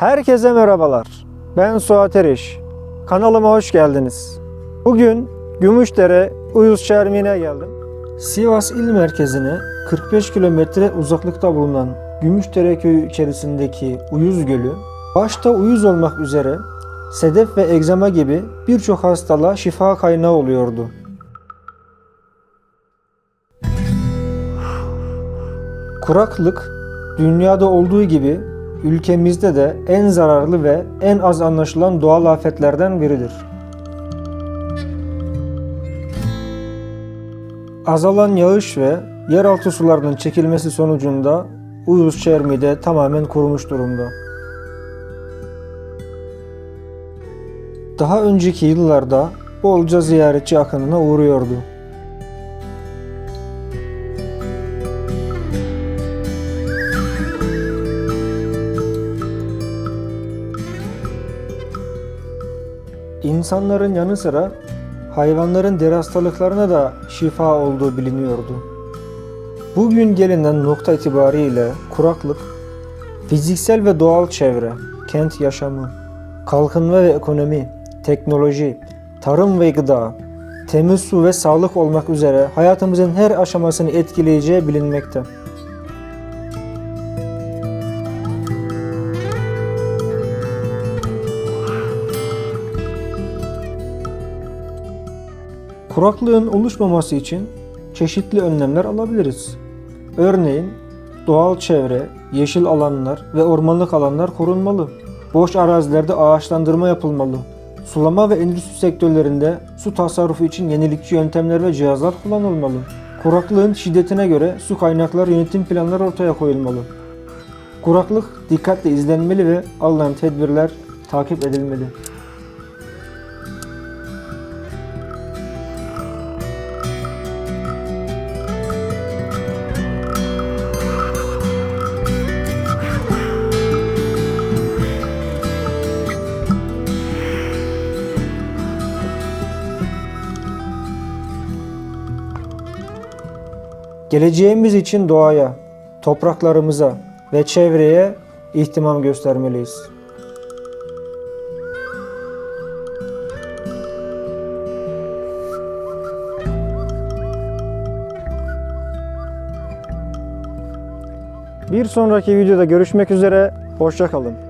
Herkese merhabalar. Ben Suat Eriş. Kanalıma hoş geldiniz. Bugün Gümüşdere Uyuz Çermi'ne geldim. Sivas il merkezine 45 kilometre uzaklıkta bulunan Gümüşdere köyü içerisindeki Uyuz Gölü, başta uyuz olmak üzere sedef ve egzama gibi birçok hastalığa şifa kaynağı oluyordu. Kuraklık dünyada olduğu gibi ülkemizde de en zararlı ve en az anlaşılan doğal afetlerden biridir. Azalan yağış ve yeraltı sularının çekilmesi sonucunda Uyuz Çermi de tamamen kurumuş durumda. Daha önceki yıllarda bolca ziyaretçi akınına uğruyordu. İnsanların yanı sıra hayvanların deri hastalıklarına da şifa olduğu biliniyordu. Bugün gelinen nokta itibariyle kuraklık, fiziksel ve doğal çevre, kent yaşamı, kalkınma ve ekonomi, teknoloji, tarım ve gıda, temiz su ve sağlık olmak üzere hayatımızın her aşamasını etkileyeceği bilinmekte. Kuraklığın oluşmaması için çeşitli önlemler alabiliriz. Örneğin doğal çevre, yeşil alanlar ve ormanlık alanlar korunmalı. Boş arazilerde ağaçlandırma yapılmalı. Sulama ve endüstri sektörlerinde su tasarrufu için yenilikçi yöntemler ve cihazlar kullanılmalı. Kuraklığın şiddetine göre su kaynakları yönetim planları ortaya koyulmalı. Kuraklık dikkatle izlenmeli ve alınan tedbirler takip edilmeli. Geleceğimiz için doğaya, topraklarımıza ve çevreye ihtimam göstermeliyiz. Bir sonraki videoda görüşmek üzere, hoşça kalın.